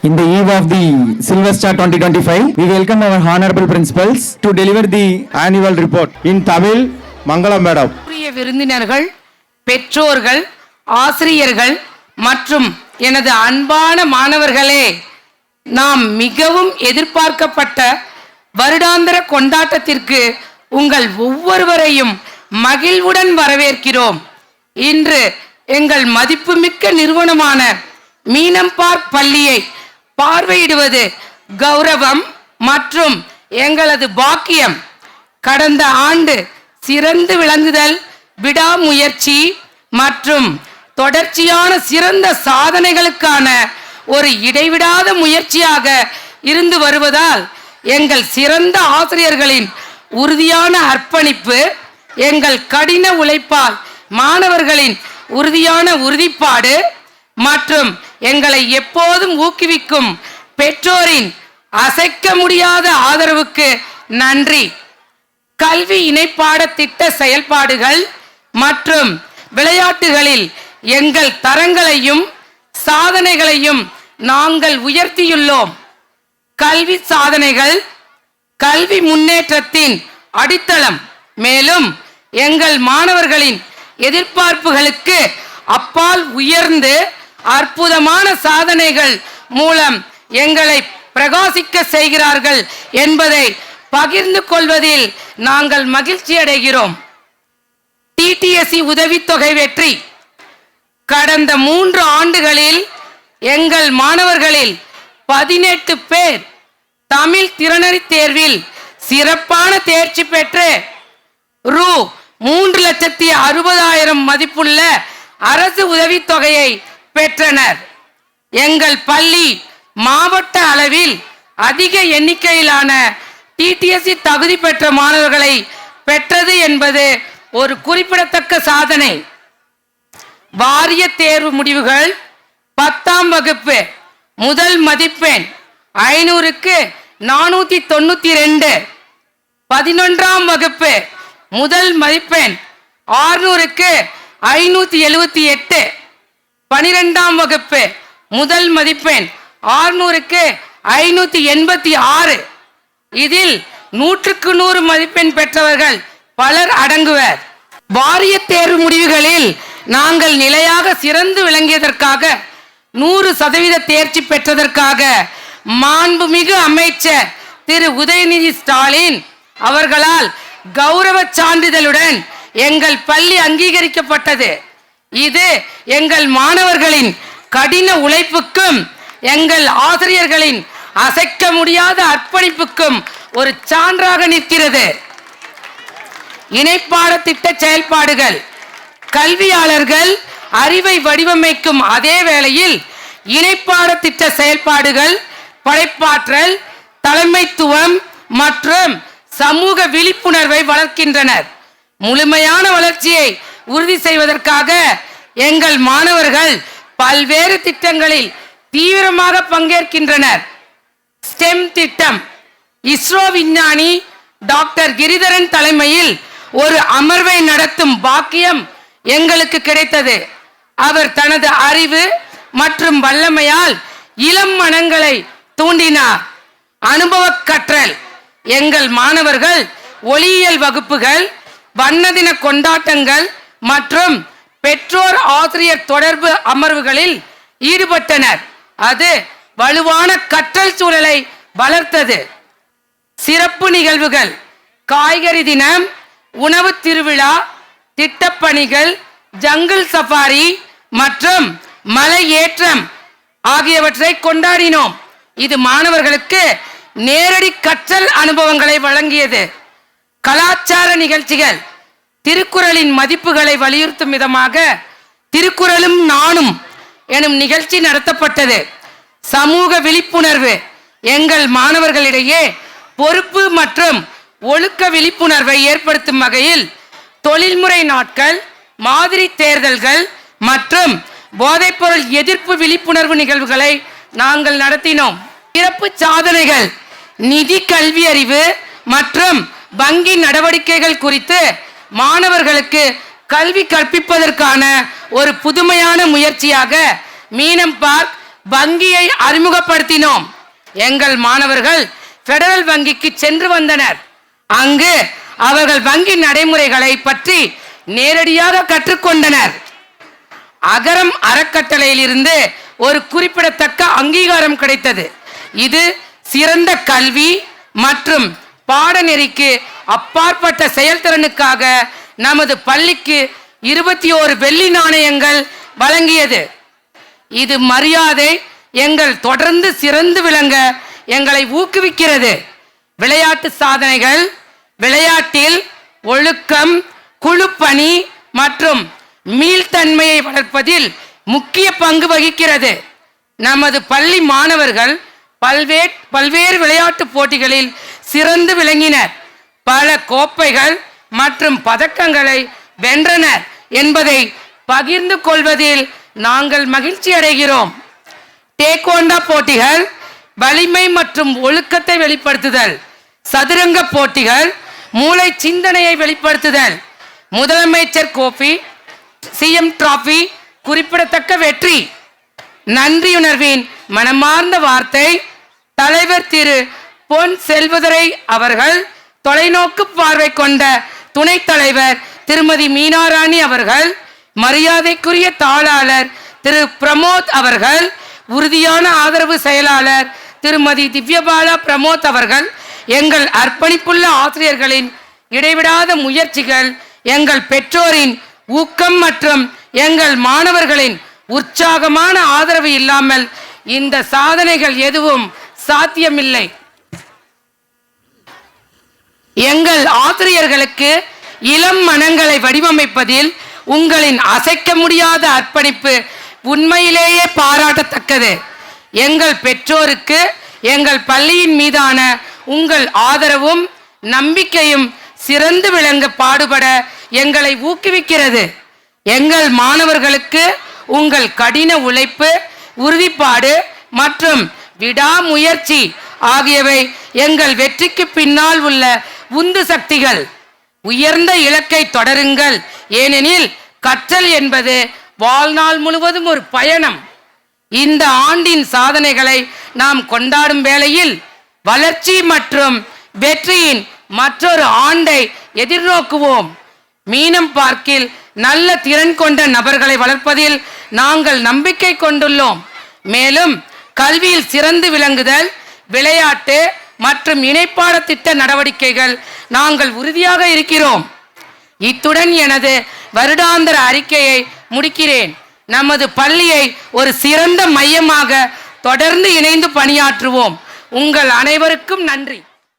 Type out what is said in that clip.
In the eve of the Silver Star 2025, we welcome our honorable principals to deliver the annual report in Tamil. Mangalam Madam. உரிய விருந்தினர்கள் பெற்றோர்கள் ஆசிரியர்கள் மற்றும் எனது அன்பான மாணவர்களே நாம் மிகவும் எதிர்பார்க்கப்பட்ட வருடாந்திர கொண்டாட்டத்திற்கு உங்கள் ஒவ்வொருவரையும் மகிழ்வுடன் வரவேற்கிறோம் இன்று எங்கள் மதிப்புமிக்க நிறுவனமான மீனம்பார் பள்ளியை பார்வையிடுவது கௌரவம் மற்றும் எங்களது பாக்கியம். கடந்த ஆண்டு சிறந்து விளங்குதல் விடாமுயற்சி மற்றும் தொடர்ச்சியான சிறந்த சாதனைகளுக்கான ஒரு இடைவிடாத முயற்சியாக இருந்து வருவதால் எங்கள் சிறந்த ஆசிரியர்களின் உறுதியான அர்ப்பணிப்பு எங்கள் கடின உழைப்பால் மாணவர்களின் உறுதியான உறுதிப்பாடு மற்றும் எங்களை எப்போதும் ஊக்குவிக்கும் பெற்றோரின் அசைக்க முடியாத ஆதரவுக்கு நன்றி. கல்வி இணைப்பாட திட்ட செயல்பாடுகள் மற்றும் விளையாட்டுகளில் எங்கள் தரங்களையும் சாதனைகளையும் நாங்கள் உயர்த்தியுள்ளோம். கல்வி சாதனைகள் கல்வி முன்னேற்றத்தின் அடித்தளம். மேலும் எங்கள் மாணவர்களின் எதிர்பார்ப்புகளுக்கு அப்பால் உயர்ந்து அற்புதமான சாதனைகள் மூலம் எங்களை பிரகாசிக்க செய்கிறார்கள் என்பதை பகிர்ந்து கொள்வதில் நாங்கள் மகிழ்ச்சி அடைகிறோம். டிடிஎஸ்சி உதவித்தொகை வெற்றி. கடந்த மூன்று ஆண்டுகளில் எங்கள் மாணவர்களில் பதினெட்டு பேர் தமிழ் திறனறி தேர்வில் சிறப்பான தேர்ச்சி பெற்று ரூ மூன்று லட்சத்தி அறுபதாயிரம் மதிப்புள்ள அரசு உதவித்தொகையை பெற்றனர். எங்கள் பள்ளி மாவட்ட அளவில் அதிக எண்ணிக்கையிலான டிடிஎஸ்சி தகுதி பெற்ற மாணவர்களை பெற்றது என்பது ஒரு குறிப்பிடத்தக்க சாதனை. வாரிய தேர்வு முடிவுகள் பத்தாம் வகுப்பு முதல் மதிப்பெண் ஐநூறுக்கு நானூத்தி தொண்ணூத்தி ரெண்டு. பதினொன்றாம் வகுப்பு முதல் மதிப்பெண் ஆறுநூறுக்கு ஐநூத்தி எழுபத்தி எட்டு. பனிரெண்டாம் வகுப்பு முதல் மதிப்பெண் ஆறுநூறுக்கு ஐநூத்தி எண்பத்தி ஆறு. இதில் நூற்றுக்கு நூறு மதிப்பெண் பெற்றவர்கள் பலர் அடங்குவர். வாரிய தேர்வு முடிவுகளில் நாங்கள் நிலையாக சிறந்து விளங்கியதற்காக நூறு சதவீத தேர்ச்சி பெற்றதற்காக மாண்புமிகு அமைச்சர் திரு உதயநிதி ஸ்டாலின் அவர்களால் கௌரவ சான்றிதழுடன் எங்கள் பள்ளி அங்கீகரிக்கப்பட்டது. இது எங்கள் மாணவர்களின் கடின உழைப்புக்கும் எங்கள் ஆசிரியர்களின் அசைக்க முடியாத அர்ப்பணிப்புக்கும் ஒரு சான்றாக நிற்கிறது. இணைப்பாட திட்ட செயல்பாடுகள் கல்வியாளர்கள் அறிவை வடிவமைக்கும் அதே வேளையில் இணைப்பாட திட்ட செயல்பாடுகள் படைப்பாற்றல் தலைமைத்துவம் மற்றும் சமூக விழிப்புணர்வை வளர்க்கின்றனர். முழுமையான வளர்ச்சியை உறுதி செய்வதற்காக எங்கள் மாணவர்கள் பல்வேறு திட்டங்களில் தீவிரமாக பங்கேற்கின்றனர். ஸ்டெம் திட்டம். இஸ்ரோ விஞ்ஞானி டாக்டர் கிரிதரன் தலைமையில் ஒரு அமர்வை நடத்தும் பாக்கியம் எங்களுக்கு கிடைத்தது. அவர் தனது அறிவு மற்றும் வல்லமையால் இளம் மனங்களை தூண்டினார். அனுபவ கற்றல். எங்கள் மாணவர்கள் ஒளியியல் வகுப்புகள் வண்ண தின கொண்டாட்டங்கள் மற்றும் பெற்றோர் ஆசிரியர் தொடர்பு அமர்வுகளில் ஈடுபட்டனர். அது வலுவான கற்றல் சூழலை வளர்த்தது. சிறப்பு நிகழ்வுகள் காய்கறி தினம் உணவு திருவிழா திட்டப்பணிகள் ஜங்கிள் சஃபாரி மற்றும் மலை ஏற்றம் ஆகியவற்றை கொண்டாடினோம். இது மாணவர்களுக்கு நேரடி கற்றல் அனுபவங்களை வழங்கியது. கலாச்சார நிகழ்ச்சிகள் திருக்குறளின் மதிப்புகளை வலியுறுத்தும் விதமாக திருக்குறளும் நானும் எனும் நிகழ்ச்சி நடத்தப்பட்டது. சமூக விழிப்புணர்வு எங்கள் மாணவர்களிடையே பொறுப்பு மற்றும் ஒழுக்க விழிப்புணர்வை ஏற்படுத்தும் வகையில் தொழில்முறை நாட்கள் மாதிரி தேர்தல்கள் மற்றும் போதைப்பொருள் எதிர்ப்பு விழிப்புணர்வு நிகழ்வுகளை நாங்கள் நடத்தினோம். சிறப்பு சாதனைகள் நிதி கல்வி அறிவு மற்றும் வங்கி நடவடிக்கைகள் குறித்து மாணவர்களுக்கு கல்வி கற்பிப்பதற்கான ஒரு புதுமையான முயற்சியாக மீனம் பார்க் வங்கியை அறிமுகப்படுத்தினோம். எங்கள் மாணவர்கள் பெடரல் வங்கிக்கு சென்று வந்தனர். அங்கு அவர்கள் வங்கி நடைமுறைகளை பற்றி நேரடியாக கற்றுக்கொண்டனர். அகரம் அறக்கட்டளையிலிருந்து ஒரு குறிப்பிடத்தக்க அங்கீகாரம் கிடைத்தது. இது சிறந்த கல்வி மற்றும் பாடநெறிக்கு அப்பாற்பட்ட செயல்திறனுக்காக நமது பள்ளிக்கு இருபத்தி ஓரு வெள்ளி நாணயங்கள் வழங்கியது. இது மரியாதை எங்கள் தொடர்ந்து சிறந்து விளங்க எங்களை ஊக்குவிக்கிறது. விளையாட்டு சாதனைகள் விளையாட்டில் ஒழுக்கம் குழுப்பணி மற்றும் மீள்தன்மையை வளர்ப்பதில் முக்கிய பங்கு வகிக்கிறது. நமது பள்ளி மாணவர்கள் பல்வேறு பல்வேறு விளையாட்டு போட்டிகளில் சிறந்து விளங்கினர். பல கோப்பைகள் மற்றும் பதக்கங்களை வென்றனர் என்பதை பகிர்ந்து கொள்வதில் நாங்கள் மகிழ்ச்சி அடைகிறோம். டேகோண்டா போட்டிகள் வலிமை மற்றும் ஒழுக்கத்தை வெளிப்படுத்துதல் சதுரங்க போட்டிகள் மூளை சிந்தனையை வெளிப்படுத்துதல் முதலமைச்சர் கோப்பி சிஎம் டிராபி குறிப்பிடத்தக்க வெற்றி. நன்றியுணர்வின் மனமார்ந்த வார்த்தை தலைவர் திரு பொன் செல்வதுரை அவர்கள் தொலைநோக்கு பார்வை கொண்ட துணைத் தலைவர் திருமதி மீனாராணி அவர்கள் மரியாதைக்குரிய தாளாளர் திரு பிரமோத் அவர்கள் உறுதியான ஆதரவு செயலாளர் திருமதி திவ்யபாலா பிரமோத் அவர்கள் எங்கள் அர்ப்பணிப்புள்ள ஆசிரியர்களின் இடைவிடாத முயற்சிகள் எங்கள் பெற்றோரின் ஊக்கம் மற்றும் எங்கள் மாணவர்களின் உற்சாகமான ஆதரவு இல்லாமல் இந்த சாதனைகள் எதுவும் சாத்தியமில்லை. எங்கள் ஆசிரியர்களுக்கு இளம் மனங்களை வடிவமைப்பதில் உங்களின் அசைக்க முடியாத அர்ப்பணிப்பு உண்மையிலேயே பாராட்டத்தக்கது. எங்கள் பெற்றோருக்கு எங்கள் பள்ளியின் மீதான உங்கள் ஆதரவும் நம்பிக்கையும் சிறந்து விளங்க பாடுபட எங்களை ஊக்குவிக்கிறது. எங்கள் மாணவர்களுக்கு உங்கள் கடின உழைப்பு உறுதிப்பாடு மற்றும் விடாமுயற்சி ஆகியவை எங்கள் வெற்றிக்கு பின்னால் உள்ள உந்து சக்திகள். உயர்ந்த இலக்கை தொடருங்கள். ஏனெனில் கற்றல் என்பது வாழ்நாள் முழுவதும் ஒரு பயணம். இந்த ஆண்டின் சாதனைகளை நாம் கொண்டாடும் வேளையில் வளர்ச்சி மற்றும் வெற்றியின் மற்றொரு ஆண்டை எதிர்நோக்குவோம். மீனம் பார்க்கில் நல்ல திறன் கொண்ட நபர்களை வளர்ப்பதில் நாங்கள் நம்பிக்கை கொண்டுள்ளோம். மேலும் கல்வியில் சிறந்து விளங்குதல் விளையாட்டு மற்றும் இணைப்பாட திட்ட நடவடிக்கைகள் நாங்கள் உறுதியாக இருக்கிறோம். இத்துடன் எனது வருடாந்திர அறிக்கையை முடிக்கிறேன். நமது பள்ளியை ஒரு சிறந்த மையமாக தொடர்ந்து இணைந்து பணியாற்றுவோம். உங்கள் அனைவருக்கும் நன்றி.